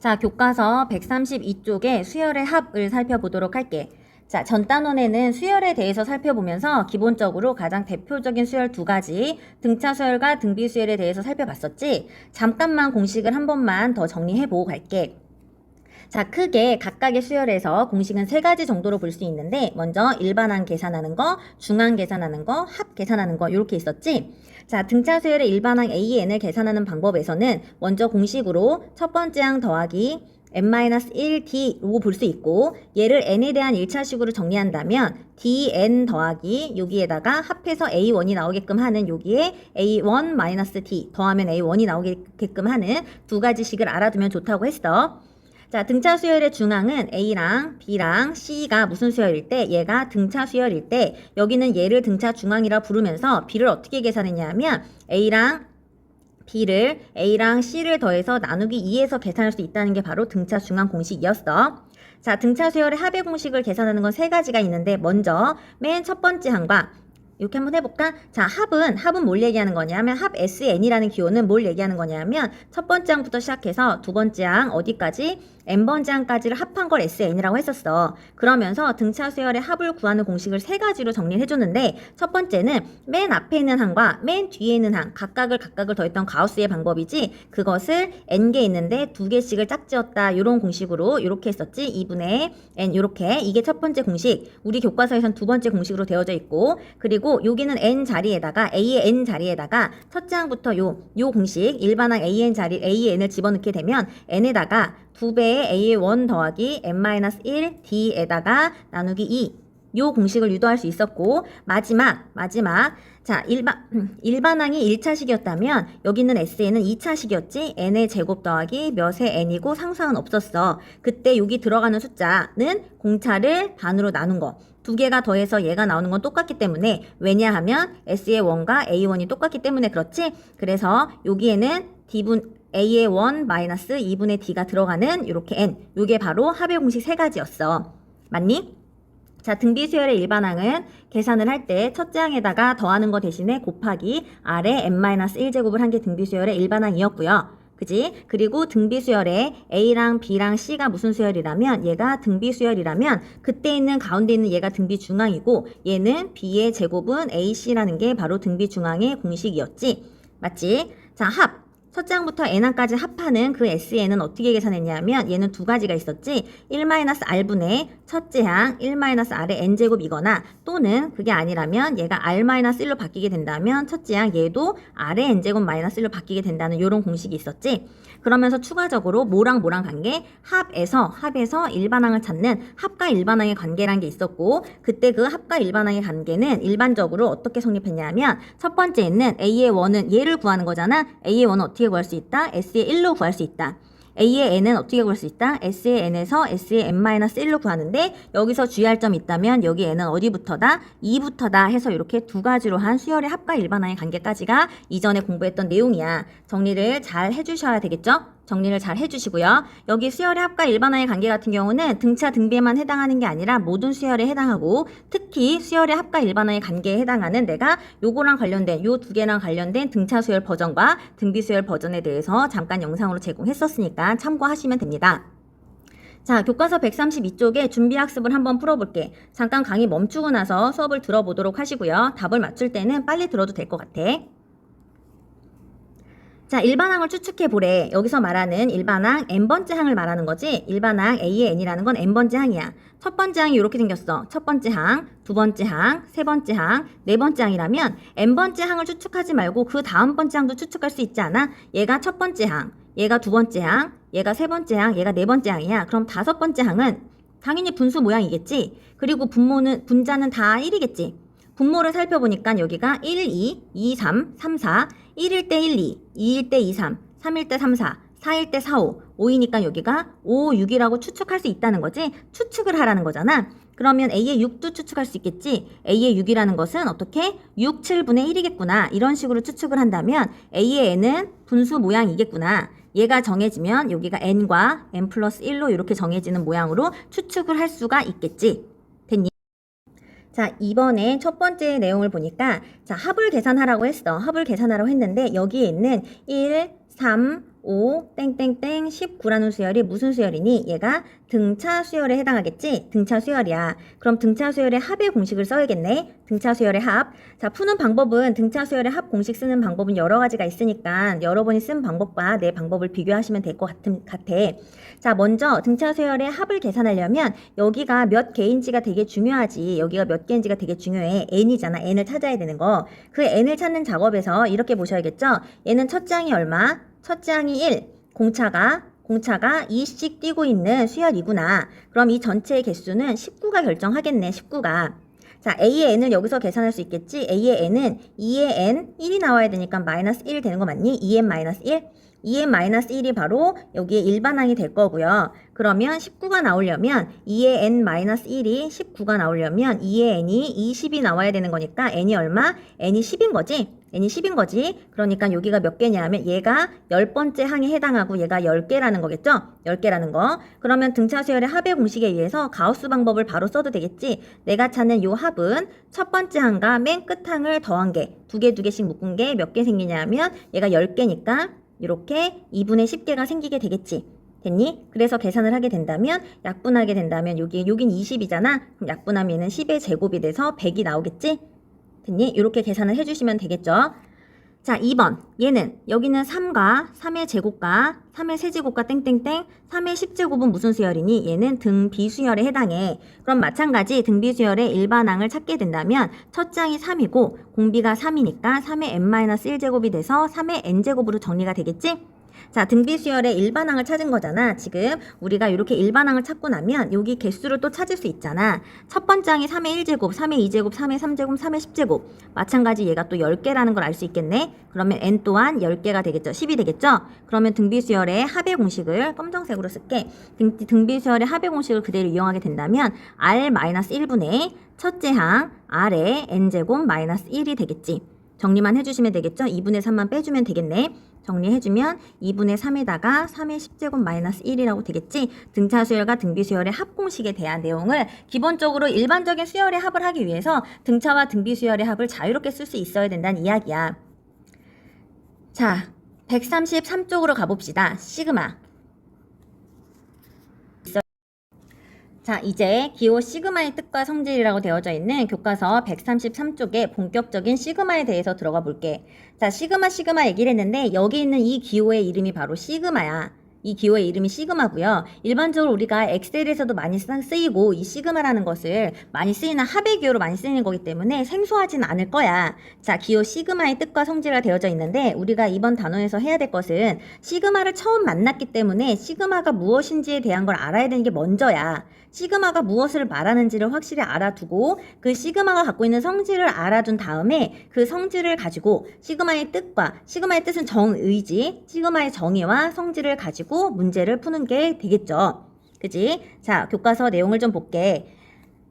자, 교과서 132쪽의 수열의 합을 살펴보도록 할게. 자, 전 단원에는 수열에 대해서 살펴보면서 기본적으로 가장 대표적인 수열 두 가지, 등차 수열과 등비 수열에 대해서 살펴봤었지? 잠깐만 공식을 한 번만 더 정리해 보고 갈게. 자, 크게 각각의 수열에서 공식은 세 가지 정도로 볼 수 있는데, 먼저 일반항 계산하는 거, 중항 계산하는 거, 합 계산하는 거, 이렇게 있었지? 자, 등차 수열의 일반항 AN을 계산하는 방법에서는 먼저 공식으로 첫 번째 항 더하기 n-1d로 볼 수 있고 얘를 n에 대한 1차식으로 정리한다면 dn 더하기 여기에다가 합해서 a1이 나오게끔 하는 여기에 a1-d 더하면 a1이 나오게끔 하는 두 가지 식을 알아두면 좋다고 했어. 자, 등차 수열의 중앙은 A랑 B랑 C가 무슨 수열일 때 얘가 등차 수열일 때 여기는 얘를 등차 중앙이라 부르면서 B를 어떻게 계산했냐면 A랑 B를 A랑 C를 더해서 나누기 2에서 계산할 수 있다는 게 바로 등차 중앙 공식이었어. 자, 등차 수열의 합의 공식을 계산하는 건 세 가지가 있는데 먼저 맨 첫 번째 항과 이렇게 한번 해볼까? 자, 합은, 합은 뭘 얘기하는 거냐면, 합 SN이라는 기호는 뭘 얘기하는 거냐면, 첫 번째 항부터 시작해서 두 번째 항, 어디까지? n번째 항까지를 합한 걸 SN이라고 했었어. 그러면서 등차 수열의 합을 구하는 공식을 세 가지로 정리를 해줬는데, 첫 번째는 맨 앞에 있는 항과 맨 뒤에 있는 항, 각각을 각각을 더했던 가우스의 방법이지, 그것을 n개 있는데 두 개씩을 짝지었다. 요런 공식으로 이렇게 했었지. 2분의 n, 요렇게. 이게 첫 번째 공식. 우리 교과서에선 두 번째 공식으로 되어져 있고, 그리고 여기는 n 자리에다가 a의 n 자리에다가 첫째 항부터 요, 요 공식 일반항 an 자리 an을 집어넣게 되면 n에다가 두 배의 a의 1 더하기 n-1 d에다가 나누기 2. 요 공식을 유도할 수 있었고 마지막 마지막. 자 일반 일반항이 1차식이었다면 여기는 SN은 2차식이었지 n의 제곱 더하기 몇의 n이고 상수항은 없었어. 그때 여기 들어가는 숫자는 공차를 반으로 나눈 거 두 개가 더해서 얘가 나오는 건 똑같기 때문에 왜냐하면 S의 1과 A1이 똑같기 때문에 그렇지 그래서 여기에는 D분 A의 1 마이너스 2분의 D가 들어가는 이렇게 N 요게 바로 합의 공식 세 가지였어 맞니? 자, 등비 수열의 일반항은 계산을 할 때 첫째 항에다가 더하는 거 대신에 곱하기 아래 n-1제곱을 한 게 등비 수열의 일반항이었고요. 그지? 그리고 등비 수열에 A랑 B랑 C가 무슨 수열이라면 얘가 등비 수열이라면 그때 있는 가운데 있는 얘가 등비 중앙이고 얘는 B의 제곱은 AC라는 게 바로 등비 중앙의 공식이었지. 맞지? 자, 합. 첫째 항부터 n항까지 합하는 그 SN은 어떻게 계산했냐면 얘는 두 가지가 있었지. 1-r분의 첫째 항 1-r의 n제곱이거나 또는 그게 아니라면 얘가 r-1로 바뀌게 된다면 첫째 항 얘도 r의 n제곱 마이너스 1로 바뀌게 된다는 이런 공식이 있었지. 그러면서 추가적으로 뭐랑 뭐랑 관계 합에서 합에서 일반항을 찾는 합과 일반항의 관계란 게 있었고 그때 그 합과 일반항의 관계는 일반적으로 어떻게 성립했냐면 첫 번째는 a의 1은 얘를 구하는 거잖아. A의 1은 어떻게 구할 수 있다 s의 1로 구할 수 있다 A의 n은 어떻게 구할 수 있다? S의 n에서 S의 n-1로 구하는데 여기서 주의할 점이 있다면 여기 n은 어디부터다? 2부터다 해서 이렇게 두 가지로 한 수열의 합과 일반항의 관계까지가 이전에 공부했던 내용이야. 정리를 잘 해주셔야 되겠죠? 정리를 잘 해주시고요. 여기 수열의 합과 일반항의 관계 같은 경우는 등차 등비에만 해당하는 게 아니라 모든 수열에 해당하고 특히 수열의 합과 일반항의 관계에 해당하는 내가 요거랑 관련된 요 두 개랑 관련된 등차 수열 버전과 등비 수열 버전에 대해서 잠깐 영상으로 제공했었으니까 참고하시면 됩니다. 자, 교과서 132쪽에 준비 학습을 한번 풀어볼게. 잠깐 강의 멈추고 나서 수업을 들어보도록 하시고요. 답을 맞출 때는 빨리 들어도 될 것 같아. 자, 일반항을 추측해 보래. 여기서 말하는 일반항 n번째 항을 말하는 거지. 일반항 A의 n이라는 건 n번째 항이야. 첫 번째 항이 이렇게 생겼어. 첫 번째 항, 두 번째 항, 세 번째 항, 네 번째 항이라면 n번째 항을 추측하지 말고 그 다음 번째 항도 추측할 수 있지 않아? 얘가 첫 번째 항, 얘가 두 번째 항, 얘가 세 번째 항, 얘가 네 번째 항이야. 그럼 다섯 번째 항은 당연히 분수 모양이겠지. 그리고 분모는 분자는 다 1이겠지. 분모를 살펴보니까 여기가 1, 2, 2, 3, 3, 4, 1일 때 1, 2, 2일 때 2, 3, 3일 때 3, 4, 4일 때 4, 5, 5이니까 여기가 5, 6이라고 추측할 수 있다는 거지. 추측을 하라는 거잖아. 그러면 A의 6도 추측할 수 있겠지. A의 6이라는 것은 어떻게? 6, 7분의 1이겠구나. 이런 식으로 추측을 한다면 A의 n은 분수 모양이겠구나. 얘가 정해지면 여기가 n과 n 플러스 1로 이렇게 정해지는 모양으로 추측을 할 수가 있겠지. 자, 이번에 첫 번째 내용을 보니까 자, 합을 계산하라고 했어. 합을 계산하라고 했는데 여기에 있는 1, 3, 5 땡땡땡 19라는 수열이 무슨 수열이니? 얘가 등차 수열에 해당하겠지? 등차 수열이야. 그럼 등차 수열의 합의 공식을 써야겠네. 등차 수열의 합. 자, 푸는 방법은 등차 수열의 합 공식 쓰는 방법은 여러 가지가 있으니까 여러분이 쓴 방법과 내 방법을 비교하시면 될 것 같아. 자, 먼저 등차 수열의 합을 계산하려면 여기가 몇 개인지가 되게 중요하지. 여기가 몇 개인지가 되게 중요해. n이잖아. n을 찾아야 되는 거. 그 n을 찾는 작업에서 이렇게 보셔야겠죠? 얘는 첫 장이 얼마? 첫 장이 1. 공차가 공차가 2씩 뛰고 있는 수열이구나. 그럼 이 전체의 개수는 19가 결정하겠네. 19가. 자, A의 n을 여기서 계산할 수 있겠지? A의 n은 2의 n, 1이 나와야 되니까 마이너스 1 되는 거 맞니? 2n 마이너스 1? 2n 마이너스 1이 바로 여기에 일반항이 될 거고요. 그러면 19가 나오려면 2의 n 마이너스 1이 19가 나오려면 2의 n이 20이 나와야 되는 거니까 n이 얼마? n이 10인 거지? N이 10인 거지? 그러니까 여기가 몇 개냐면 얘가 10번째 항에 해당하고 얘가 10개라는 거겠죠? 10개라는 거. 그러면 등차 수열의 합의 공식에 의해서 가우스 방법을 바로 써도 되겠지? 내가 찾는 요 합은 첫 번째 항과 맨 끝 항을 더한 개, 두개 두 개씩 묶은 게 몇 개 생기냐면 얘가 10개니까 이렇게 2분의 10개가 생기게 되겠지. 됐니? 그래서 계산을 하게 된다면 약분하게 된다면 여기 여긴 20이잖아. 그럼 약분하면 얘는 10의 제곱이 돼서 100이 나오겠지? 됐니? 이렇게 계산을 해주시면 되겠죠. 자, 2번. 얘는 여기는 3과 3의 제곱과 3의 세제곱과 땡땡땡 3의 10제곱은 무슨 수열이니? 얘는 등비수열에 해당해. 그럼 마찬가지 등비수열의 일반항을 찾게 된다면 첫 장이 3이고 공비가 3이니까 3의 n-1제곱이 돼서 3의 n제곱으로 정리가 되겠지? 자, 등비수열의 일반항을 찾은 거잖아. 지금 우리가 이렇게 일반항을 찾고 나면 여기 개수를 또 찾을 수 있잖아. 첫 번째 항이 3의 1제곱, 3의 2제곱, 3의 3제곱, 3의 10제곱. 마찬가지 얘가 또 10개라는 걸 알 수 있겠네. 그러면 n 또한 10개가 되겠죠. 10이 되겠죠. 그러면 등비수열의 합의 공식을 검정색으로 쓸게. 등, 등비수열의 합의 공식을 그대로 이용하게 된다면 r-1분의 첫째 항 r의 n제곱 마이너스 1이 되겠지. 정리만 해주시면 되겠죠? 2분의 3만 빼주면 되겠네. 정리해주면 2분의 3에다가 3의 10제곱 마이너스 1이라고 되겠지? 등차 수열과 등비 수열의 합 공식에 대한 내용을 기본적으로 일반적인 수열의 합을 하기 위해서 등차와 등비 수열의 합을 자유롭게 쓸 수 있어야 된다는 이야기야. 자, 133쪽으로 가봅시다. 시그마. 자, 이제 기호 시그마의 뜻과 성질이라고 되어져 있는 교과서 133쪽에 본격적인 시그마에 대해서 들어가 볼게. 자, 시그마 시그마 얘기를 했는데 여기 있는 이 기호의 이름이 바로 시그마야. 이 기호의 이름이 시그마고요. 일반적으로 우리가 엑셀에서도 많이 쓰- 쓰이고 이 시그마라는 것을 많이 쓰이는 합의 기호로 많이 쓰이는 거기 때문에 생소하진 않을 거야. 자, 기호 시그마의 뜻과 성질가 되어져 있는데 우리가 이번 단원에서 해야 될 것은 시그마를 처음 만났기 때문에 시그마가 무엇인지에 대한 걸 알아야 되는 게 먼저야. 시그마가 무엇을 말하는지를 확실히 알아두고 그 시그마가 갖고 있는 성질을 알아둔 다음에 그 성질을 가지고 시그마의 뜻과 시그마의 뜻은 정의지 시그마의 정의와 성질을 가지고 문제를 푸는 게 되겠죠. 그지? 자, 교과서 내용을 좀 볼게.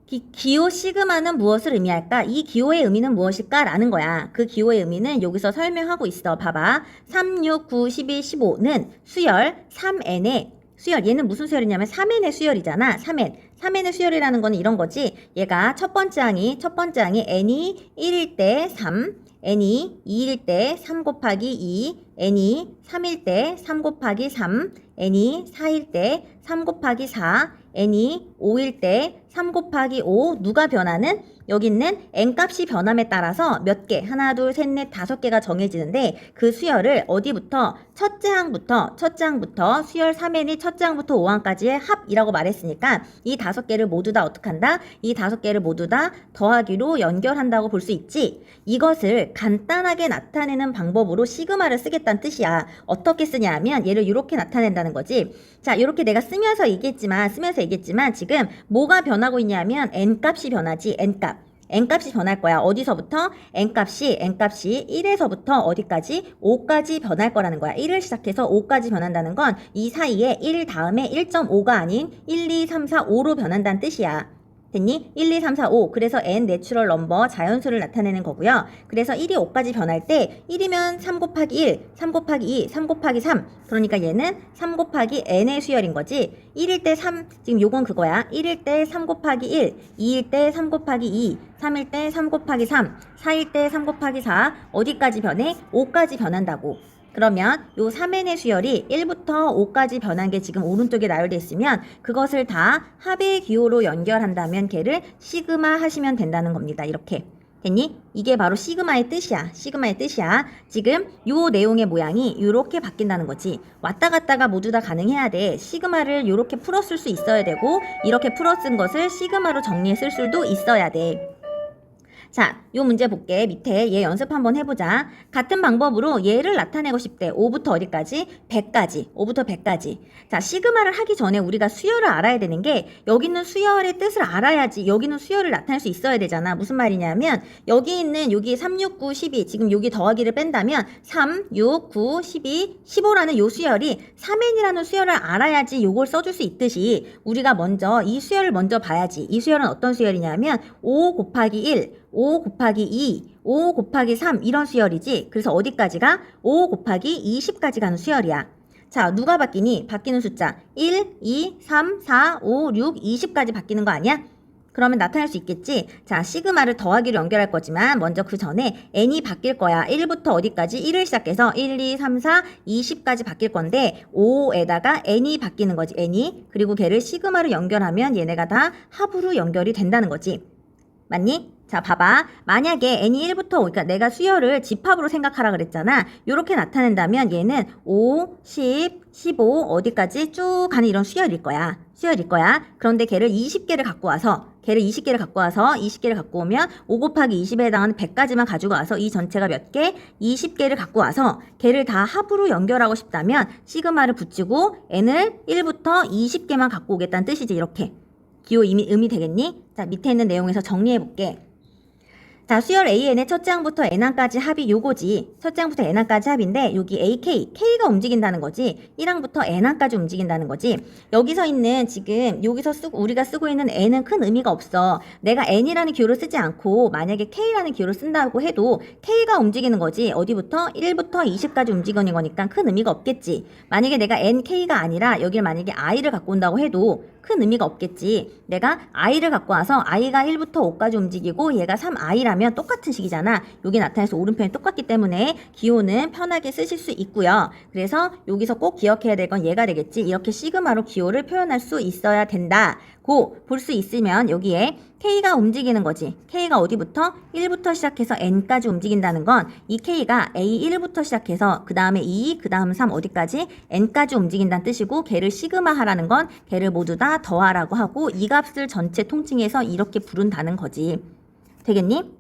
기, 기호 시그마는 무엇을 의미할까? 이 기호의 의미는 무엇일까? 라는 거야. 그 기호의 의미는 여기서 설명하고 있어. 봐봐. 3, 6, 9, 11, 15는 수열 3n의 수열. 얘는 무슨 수열이냐면 3n의 수열이잖아. 3n. 3n의 수열이라는 거는 이런 거지. 얘가 첫 번째 항이, 첫 번째 항이 n이 1일 때 3, n이 2일 때 3 곱하기 2, n이 3일 때 3 곱하기 3, n이 4일 때 3 곱하기 4, n이 5일 때 3 곱하기 5 누가 변하는? 여기 있는 n 값이 변함에 따라서 몇 개, 하나, 둘, 셋, 넷, 다섯 개가 정해지는데 그 수열을 어디부터? 첫째 항부터, 첫째 항부터 수열 3n이 첫째 항부터 5항까지의 합이라고 말했으니까 이 다섯 개를 모두 다 어떻게 한다? 이 다섯 개를 모두 다 더하기로 연결한다고 볼 수 있지. 이것을 간단하게 나타내는 방법으로 시그마를 쓰겠다는 뜻이야. 어떻게 쓰냐 하면 얘를 이렇게 나타낸다는 거지. 자, 이렇게 내가 쓰면서 얘기했지만, 쓰면서 얘기했지만 지금 뭐가 변하고 있냐면 n 값이 변하지, n 값. n값이 변할 거야. 어디서부터? n값이 n값이 1에서부터 어디까지? 5까지 변할 거라는 거야. 1을 시작해서 5까지 변한다는 건 이 사이에 1 다음에 1.5가 아닌 1, 2, 3, 4, 5로 변한다는 뜻이야. 됐니? 1, 2, 3, 4, 5. 그래서 n 내추럴 넘버 자연수를 나타내는 거고요. 그래서 1이 5까지 변할 때 1이면 3 곱하기 1, 3 곱하기 2, 3 곱하기 3. 그러니까 얘는 3 곱하기 n의 수열인 거지. 1일 때 3, 지금 요건 그거야. 1일 때 3 곱하기 1, 2일 때 3 곱하기 2, 3일 때 3 곱하기 3, 4일 때 3 곱하기 4. 어디까지 변해? 5까지 변한다고. 그러면 요 3n의 수열이 1부터 5까지 변한 게 지금 오른쪽에 나열돼 있으면 그것을 다 합의 기호로 연결한다면 걔를 시그마 하시면 된다는 겁니다. 이렇게. 됐니? 이게 바로 시그마의 뜻이야. 시그마의 뜻이야. 지금 요 내용의 모양이 이렇게 바뀐다는 거지. 왔다 갔다가 모두 다 가능해야 돼. 시그마를 이렇게 풀었을 수 있어야 되고 이렇게 풀어 쓴 것을 시그마로 정리했을 수도 있어야 돼. 자, 요 문제 볼게. 밑에 얘 연습 한번 해보자. 같은 방법으로 얘를 나타내고 싶대. 5부터 어디까지? 100까지. 5부터 100까지. 자, 시그마를 하기 전에 우리가 수열을 알아야 되는 게 여기 있는 수열의 뜻을 알아야지 여기 있는 수열을 나타낼 수 있어야 되잖아. 무슨 말이냐면 여기 있는 여기 3, 6, 9, 12 지금 여기 더하기를 뺀다면 3, 6, 9, 12, 15라는 요 수열이 3n이라는 수열을 알아야지 요걸 써줄 수 있듯이 우리가 먼저 이 수열을 먼저 봐야지. 이 수열은 어떤 수열이냐면 5 곱하기 1, 5 곱하기 2, 5 곱하기 3 이런 수열이지. 그래서 어디까지가? 5 곱하기 20까지 가는 수열이야. 자, 누가 바뀌니? 바뀌는 숫자 1, 2, 3, 4, 5, 6, 20까지 바뀌는 거 아니야? 그러면 나타날 수 있겠지? 자, 시그마를 더하기로 연결할 거지만 먼저 그 전에 n이 바뀔 거야. 1부터 어디까지? 1을 시작해서 1, 2, 3, 4, 20까지 바뀔 건데 5에다가 n이 바뀌는 거지. n이. 그리고 걔를 시그마로 연결하면 얘네가 다 합으로 연결이 된다는 거지. 맞니? 자, 봐봐. 만약에 n이 1부터 5, 그러니까 내가 수열을 집합으로 생각하라 그랬잖아. 요렇게 나타낸다면 얘는 5, 10, 15 어디까지 쭉 가는 이런 수열일 거야. 수열일 거야. 그런데 걔를 20개를 갖고 와서 걔를 20개를 갖고 와서 20개를 갖고 오면 5 곱하기 20에 해당하는 100까지만 가지고 와서 이 전체가 몇 개? 20개를 갖고 와서 걔를 다 합으로 연결하고 싶다면 시그마를 붙이고 n을 1부터 20개만 갖고 오겠다는 뜻이지 이렇게. 기호 이미 의미 되겠니? 자, 밑에 있는 내용에서 정리해 볼게. 자, 수열 AN의 첫째 항부터 N항까지 합이 요거지. 첫째 항부터 N항까지 합인데 여기 AK, K가 움직인다는 거지. 1항부터 N항까지 움직인다는 거지. 여기서 있는 지금 여기서 쓰고 우리가 쓰고 있는 N은 큰 의미가 없어. 내가 N이라는 기호를 쓰지 않고 만약에 K라는 기호를 쓴다고 해도 K가 움직이는 거지. 어디부터 1부터 20까지 움직이는 거니까 큰 의미가 없겠지. 만약에 내가 NK가 아니라 여기를 만약에 I를 갖고 온다고 해도 큰 의미가 없겠지. 내가 i를 갖고 와서 i가 1부터 5까지 움직이고 얘가 3i라면 똑같은 식이잖아. 여기 나타내서 오른편이 똑같기 때문에 기호는 편하게 쓰실 수 있고요. 그래서 여기서 꼭 기억해야 될 건 얘가 되겠지. 이렇게 시그마로 기호를 표현할 수 있어야 된다. 고 볼 수 있으면 여기에 K가 움직이는 거지. K가 어디부터? 1부터 시작해서 N까지 움직인다는 건 이 K가 A1부터 시작해서 그 다음에 2, 그 다음 3 어디까지? N까지 움직인다는 뜻이고 걔를 시그마 하라는 건 걔를 모두 다 더하라고 하고 이 값을 전체 통칭해서 이렇게 부른다는 거지. 되겠니?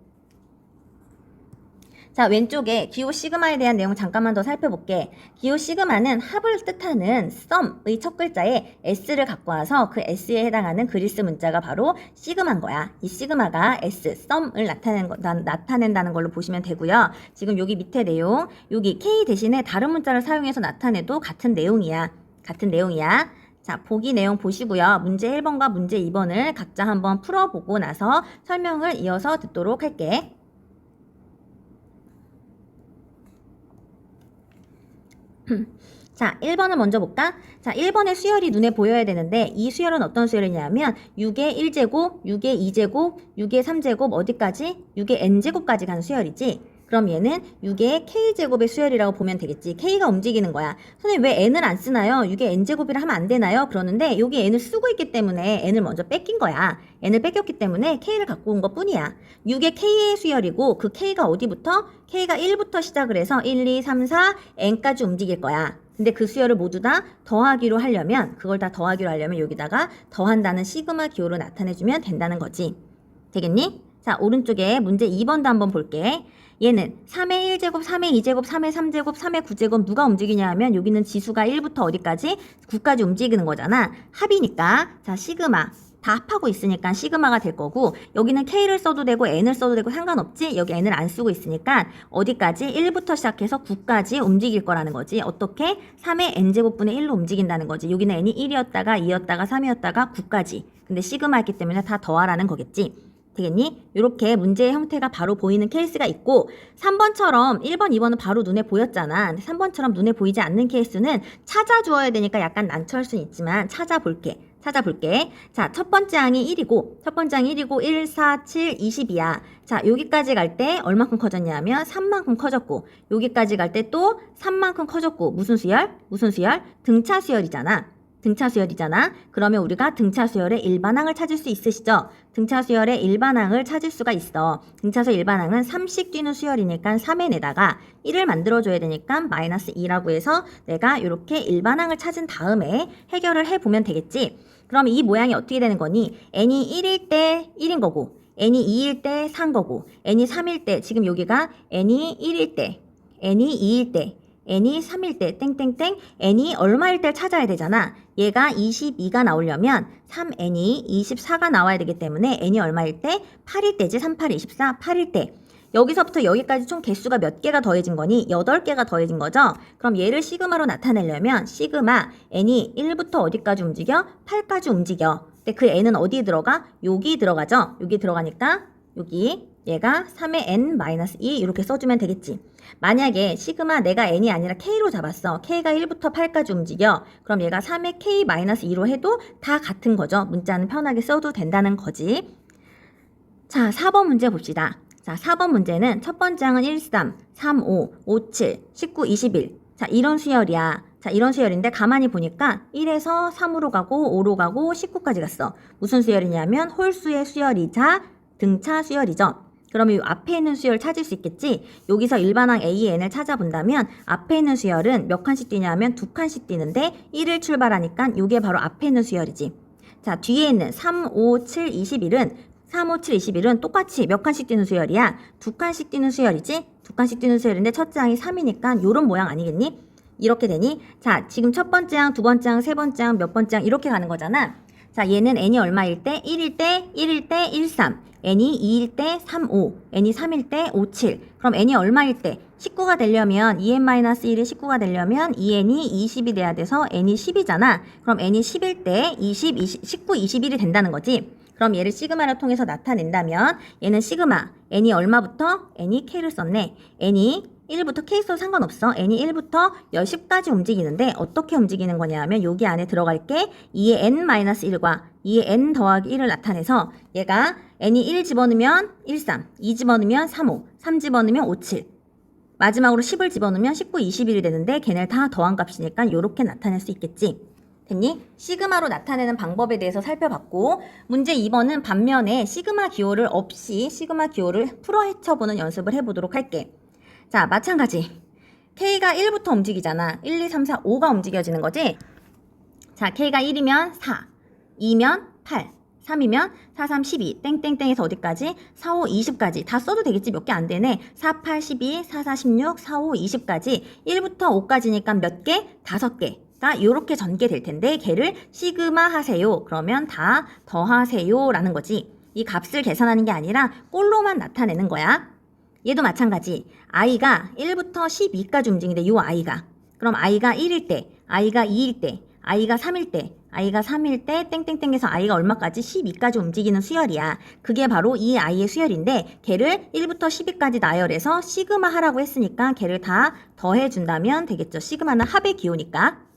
자, 왼쪽에 기호 시그마에 대한 내용 잠깐만 더 살펴볼게. 기호 시그마는 합을 뜻하는 썸의 첫 글자에 s를 갖고 와서 그 s에 해당하는 그리스 문자가 바로 시그마인 거야. 이 시그마가 s, 썸을 나타낸 나타낸다는 걸로 보시면 되고요. 지금 여기 밑에 내용, 여기 k 대신에 다른 문자를 사용해서 나타내도 같은 내용이야. 같은 내용이야. 자, 보기 내용 보시고요. 문제 1번과 문제 2번을 각자 한번 풀어보고 나서 설명을 이어서 듣도록 할게. 자, 1번을 먼저 볼까? 자, 1번의 수열이 눈에 보여야 되는데 이 수열은 어떤 수열이냐면 6의 1제곱, 6의 2제곱, 6의 3제곱 어디까지? 6의 n제곱까지 가는 수열이지. 그럼 얘는 6의 k제곱의 수열이라고 보면 되겠지. k가 움직이는 거야. 선생님 왜 n을 안 쓰나요? 6의 n제곱이라 하면 안 되나요? 그러는데 여기 n을 쓰고 있기 때문에 n을 먼저 뺏긴 거야. n을 뺏겼기 때문에 k를 갖고 온 것 뿐이야. 6의 k의 수열이고 그 k가 어디부터? k가 1부터 시작을 해서 1, 2, 3, 4, n까지 움직일 거야. 근데 그 수열을 모두 다 더하기로 하려면 그걸 다 더하기로 하려면 여기다가 더한다는 시그마 기호로 나타내주면 된다는 거지. 되겠니? 자, 오른쪽에 문제 2번도 한번 볼게. 얘는 3의 1제곱, 3의 2제곱, 3의 3제곱, 3의 9제곱 누가 움직이냐 하면 여기는 지수가 1부터 어디까지? 9까지 움직이는 거잖아. 합이니까. 자, 시그마. 다 합하고 있으니까 시그마가 될 거고 여기는 K를 써도 되고 N을 써도 되고 상관없지 여기 N을 안 쓰고 있으니까 어디까지 1부터 시작해서 9까지 움직일 거라는 거지 어떻게 3의 N제곱분의 1로 움직인다는 거지 여기는 N이 1이었다가 2였다가 3이었다가 9까지 근데 시그마였기 때문에 다 더하라는 거겠지 되겠니? 이렇게 문제의 형태가 바로 보이는 케이스가 있고 3번처럼 1번, 2번은 바로 눈에 보였잖아. 근데 3번처럼 눈에 보이지 않는 케이스는 찾아 주어야 되니까 약간 난처할 수는 있지만 찾아볼게. 찾아볼게. 자, 첫 번째 항이 1이고, 첫 번째 항이 1이고, 1, 4, 7, 20이야. 자, 여기까지 갈 때 얼마큼 커졌냐면 3만큼 커졌고, 여기까지 갈 때 또 3만큼 커졌고, 무슨 수열? 무슨 수열? 등차 수열이잖아. 등차 수열이잖아. 그러면 우리가 등차 수열의 일반항을 찾을 수 있으시죠? 등차 수열의 일반항을 찾을 수가 있어. 등차 수열 일반항은 3씩 뛰는 수열이니까 3n에다가 1을 만들어줘야 되니까 마이너스 2라고 해서 내가 이렇게 일반항을 찾은 다음에 해결을 해보면 되겠지. 그럼 이 모양이 어떻게 되는 거니? n이 1일 때 1인 거고, n이 2일 때 3 거고, n이 3일 때, 지금 여기가 n이 1일 때, n이 2일 때, n이 3일 때, 땡땡땡, n이 얼마일 때를 찾아야 되잖아. 얘가 22가 나오려면 3n이 24가 나와야 되기 때문에 n이 얼마일 때? 8일 때지, 3, 8, 24, 8일 때. 여기서부터 여기까지 총 개수가 몇 개가 더해진 거니? 8개가 더해진 거죠? 그럼 얘를 시그마로 나타내려면 시그마 n이 1부터 어디까지 움직여? 8까지 움직여. 근데 그 n은 어디에 들어가? 여기 들어가죠? 여기 들어가니까 여기 얘가 3의 n-2 이렇게 써주면 되겠지. 만약에 시그마 내가 n이 아니라 k로 잡았어. k가 1부터 8까지 움직여. 그럼 얘가 3의 k-2로 해도 다 같은 거죠. 문자는 편하게 써도 된다는 거지. 자, 4번 문제 봅시다. 자, 4번 문제는 첫 번째 항은 1, 3, 3, 5, 5, 7, 19, 21. 자, 이런 수열이야. 자, 이런 수열인데 가만히 보니까 1에서 3으로 가고 5로 가고 19까지 갔어. 무슨 수열이냐면 홀수의 수열이자 등차 수열이죠. 그러면 이 앞에 있는 수열 찾을 수 있겠지? 여기서 일반항 AN을 찾아본다면 앞에 있는 수열은 몇 칸씩 뛰냐면 두 칸씩 뛰는데 1을 출발하니까 이게 바로 앞에 있는 수열이지. 자, 뒤에 있는 3, 5, 7, 21은 3, 5, 7, 21은 똑같이 몇 칸씩 뛰는 수열이야? 두 칸씩 뛰는 수열이지? 두 칸씩 뛰는 수열인데 첫째 항이 3이니까 요런 모양 아니겠니? 이렇게 되니? 자, 지금 첫 번째 항, 두 번째 항, 세 번째 항, 몇 번째 항 이렇게 가는 거잖아. 자, 얘는 n이 얼마일 때? 1일 때, 1일 때, 1, 3. n이 2일 때, 3, 5. n이 3일 때, 5, 7. 그럼 n이 얼마일 때? 19가 되려면 2n-1이 19가 되려면 2n이 20이 돼야 돼서 n이 10이잖아. 그럼 n이 10일 때 20, 20, 19, 21이 된다는 거지. 그럼 얘를 시그마를 통해서 나타낸다면 얘는 시그마 n이 얼마부터? n이 k를 썼네. n이 1부터 k 써도 상관없어. n이 1부터 10까지 움직이는데 어떻게 움직이는 거냐면 여기 안에 들어갈 게 2의 n-1과 2의 n 더하기 1을 나타내서 얘가 n이 1 집어넣으면 1, 3, 2 집어넣으면 3, 5, 3 집어넣으면 5, 7 마지막으로 10을 집어넣으면 19, 21이 되는데 걔네를 다 더한 값이니까 이렇게 나타낼 수 있겠지. 됐니? 시그마로 나타내는 방법에 대해서 살펴봤고 문제 2번은 반면에 시그마 기호를 없이 시그마 기호를 풀어 헤쳐보는 연습을 해보도록 할게. 자, 마찬가지. K가 1부터 움직이잖아. 1, 2, 3, 4, 5가 움직여지는 거지? 자, K가 1이면 4, 2면 8, 3이면 4, 3, 12, 땡땡땡에서 어디까지? 4, 5, 20까지. 다 써도 되겠지? 몇 개 안 되네. 4, 8, 12, 4, 4, 16, 4, 5, 20까지. 1부터 5까지니까 몇 개? 다섯 개가 이렇게 전개될 텐데 걔를 시그마 하세요. 그러면 다 더하세요 라는 거지. 이 값을 계산하는 게 아니라 꼴로만 나타내는 거야. 얘도 마찬가지. i가 1부터 12까지 움직이는데 요 i가. 그럼 i가 1일 때, i가 2일 때, i가 3일 때, i가 3일 때 땡땡땡에서 i가 얼마까지 12까지 움직이는 수열이야. 그게 바로 이 i의 수열인데 걔를 1부터 12까지 나열해서 시그마 하라고 했으니까 걔를 다 더해 준다면 되겠죠. 시그마는 합의 기호니까.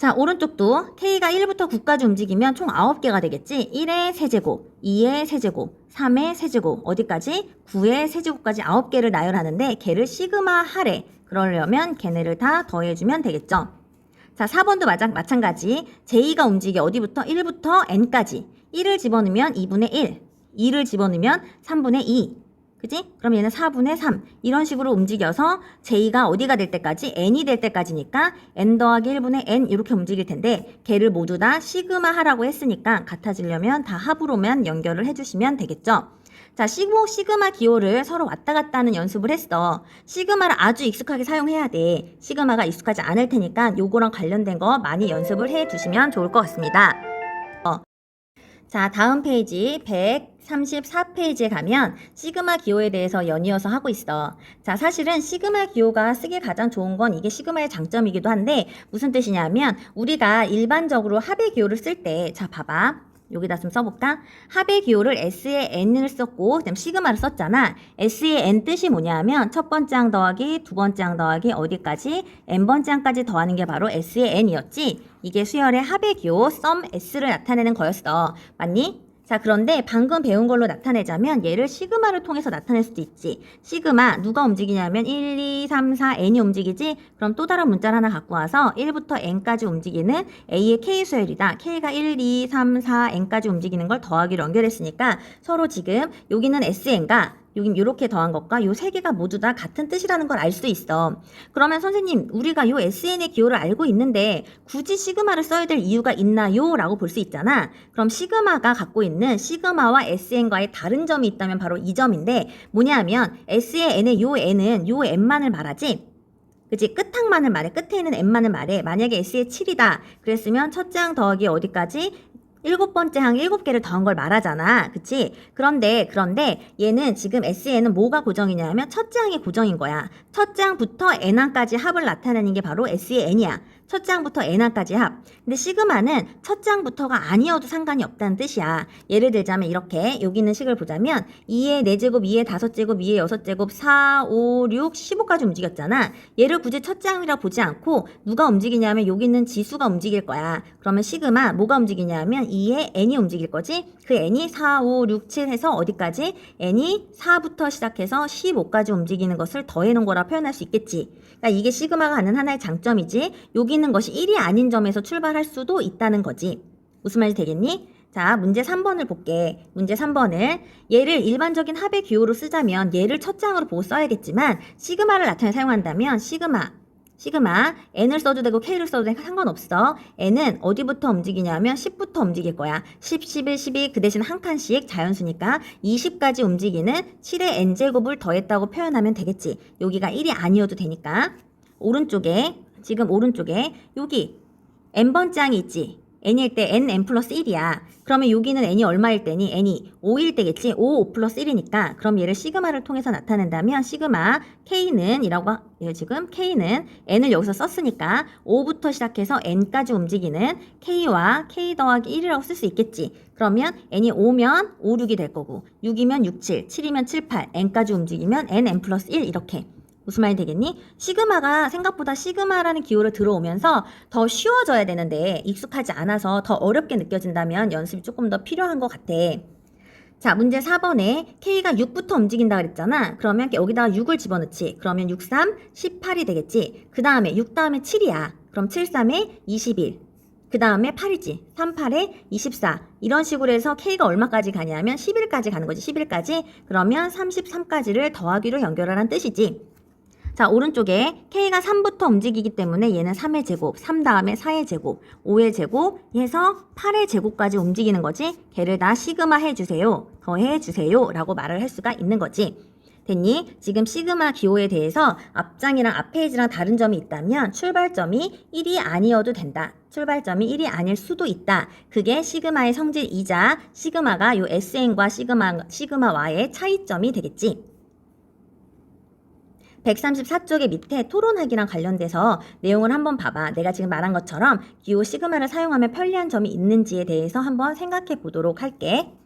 자, 오른쪽도 K가 1부터 9까지 움직이면 총 9개가 되겠지? 1의 세제곱, 2의 세제곱, 3의 세제곱, 어디까지? 9의 세제곱까지 9개를 나열하는데 걔를 시그마 하래. 그러려면 걔네를 다 더해주면 되겠죠? 자, 4번도 마찬, 마찬가지. j 가 움직여 어디부터? 1부터 n까지. 1을 집어넣으면 2분의 1, 2를 집어넣으면 3분의 2. 그지? 그럼 얘는 4분의 3. 이런 식으로 움직여서 j가 어디가 될 때까지? n이 될 때까지니까 n 더하기 1분의 n 이렇게 움직일 텐데 걔를 모두 다 시그마 하라고 했으니까 같아지려면 다 합으로만 연결을 해주시면 되겠죠? 자, 시모, 시그마 기호를 서로 왔다 갔다 하는 연습을 했어. 시그마를 아주 익숙하게 사용해야 돼. 시그마가 익숙하지 않을 테니까 요거랑 관련된 거 많이 연습을 해 두시면 좋을 것 같습니다. 어. 자, 다음 페이지 134페이지에 가면 시그마 기호에 대해서 연이어서 하고 있어. 자, 사실은 시그마 기호가 쓰기 가장 좋은 건 이게 시그마의 장점이기도 한데 무슨 뜻이냐면 우리가 일반적으로 합의 기호를 쓸 때, 자, 봐봐. 여기다 좀 써볼까? 합의 기호를 S에 N을 썼고 그다음 시그마를 썼잖아. S의 N 뜻이 뭐냐 하면 첫 번째 항 더하기 두 번째 항 더하기 어디까지 N번째 항까지 더하는 게 바로 S의 N이었지. 이게 수열의 합의 기호 썸 S를 나타내는 거였어. 맞니? 자, 그런데 방금 배운 걸로 나타내자면 얘를 시그마를 통해서 나타낼 수도 있지. 시그마 누가 움직이냐면 1, 2, 3, 4, n이 움직이지? 그럼 또 다른 문자를 하나 갖고 와서 1부터 n까지 움직이는 a의 k 수열이다. k가 1, 2, 3, 4, n까지 움직이는 걸 더하기로 연결했으니까 서로 지금 여기는 sn과 여긴 이렇게 더한 것과 요 세 개가 모두 다 같은 뜻이라는 걸 알 수 있어. 그러면 선생님, 우리가 요 SN의 기호를 알고 있는데 굳이 시그마를 써야 될 이유가 있나요? 라고 볼 수 있잖아. 그럼 시그마가 갖고 있는 시그마와 SN과의 다른 점이 있다면 바로 이 점인데 뭐냐 하면 S의 N의 요 N은 요 N만을 말하지. 그치? 끝항만을 말해. 끝에 있는 N만을 말해. 만약에 S의 7이다. 그랬으면 첫째 항 더하기 어디까지? 일곱 번째 항 일곱 개를 더한 걸 말하잖아. 그치? 그런데, 그런데 얘는 지금 SN은 뭐가 고정이냐 하면 첫째 항이 고정인 거야. 첫째 항부터 N항까지 합을 나타내는 게 바로 S의 N이야. 첫째 항부터 N항까지 합. 근데 시그마는 첫째 항부터가 아니어도 상관이 없다는 뜻이야. 예를 들자면 이렇게 여기 있는 식을 보자면 2의 4제곱, 2의 5제곱, 2의 6제곱, 4, 5, 6, 15까지 움직였잖아. 얘를 굳이 첫째 항이라 보지 않고 누가 움직이냐면 여기 있는 지수가 움직일 거야. 그러면 시그마 뭐가 움직이냐면 2의 n이 움직일 거지. 그 n이 4, 5, 6, 7 해서 어디까지? n이 4부터 시작해서 15까지 움직이는 것을 더해 놓은 거라 표현할 수 있겠지. 그러니까 이게 시그마가 하는 하나의 장점이지. 여기 있는 것이 1이 아닌 점에서 출발할 수도 있다는 거지. 무슨 말인지 되겠니? 자, 문제 3번을 볼게. 문제 3번을 얘를 일반적인 합의 기호로 쓰자면 얘를 첫 장으로 보고 써야겠지만 시그마를 나타내 사용한다면 시그마 시그마 n을 써도 되고 k를 써도 되고 상관없어. n은 어디부터 움직이냐면 10부터 움직일 거야. 10, 11, 12 그 대신 한 칸씩 자연수니까 20까지 움직이는 7의 n제곱을 더했다고 표현하면 되겠지. 여기가 1이 아니어도 되니까. 오른쪽에 지금 오른쪽에 여기 n번째 항이 있지. N일 때 n, n 플러스 1이야. 그러면 여기는 n이 얼마일 때니? n이 5일 때겠지? 5, 5 플러스 1이니까. 그럼 얘를 시그마를 통해서 나타낸다면 시그마 k는 이라고 하- 얘 지금 k는 n을 여기서 썼으니까 5부터 시작해서 n까지 움직이는 k와 k 더하기 1이라고 쓸 수 있겠지. 그러면 n이 5면 5, 6이 될 거고 6이면 6, 7, 7이면 7, 8, n까지 움직이면 n, n 플러스 1 이렇게. 무슨 말이 되겠니? 시그마가 생각보다 시그마라는 기호를 들어오면서 더 쉬워져야 되는데 익숙하지 않아서 더 어렵게 느껴진다면 연습이 조금 더 필요한 것 같아. 자, 문제 4번에 K가 6부터 움직인다 그랬잖아. 그러면 여기다가 6을 집어넣지. 그러면 6, 3, 18이 되겠지. 그 다음에 6 다음에 7이야. 그럼 7, 3에 21. 그 다음에 8이지. 3, 8에 24. 이런 식으로 해서 K가 얼마까지 가냐면 11까지 가는 거지. 11까지. 그러면 33까지를 더하기로 연결하라는 뜻이지. 자, 오른쪽에 K가 3부터 움직이기 때문에 얘는 3의 제곱, 3 다음에 4의 제곱, 5의 제곱 해서 8의 제곱까지 움직이는 거지. 걔를 다 시그마 해주세요. 더해주세요. 라고 말을 할 수가 있는 거지. 됐니? 지금 시그마 기호에 대해서 앞장이랑 앞 페이지랑 다른 점이 있다면 출발점이 1이 아니어도 된다. 출발점이 1이 아닐 수도 있다. 그게 시그마의 성질이자 시그마가 요 SN과 시그마, 시그마와의 차이점이 되겠지. 134쪽의 밑에 토론하기랑 관련돼서 내용을 한번 봐봐. 내가 지금 말한 것처럼 기호 시그마를 사용하면 편리한 점이 있는지에 대해서 한번 생각해 보도록 할게.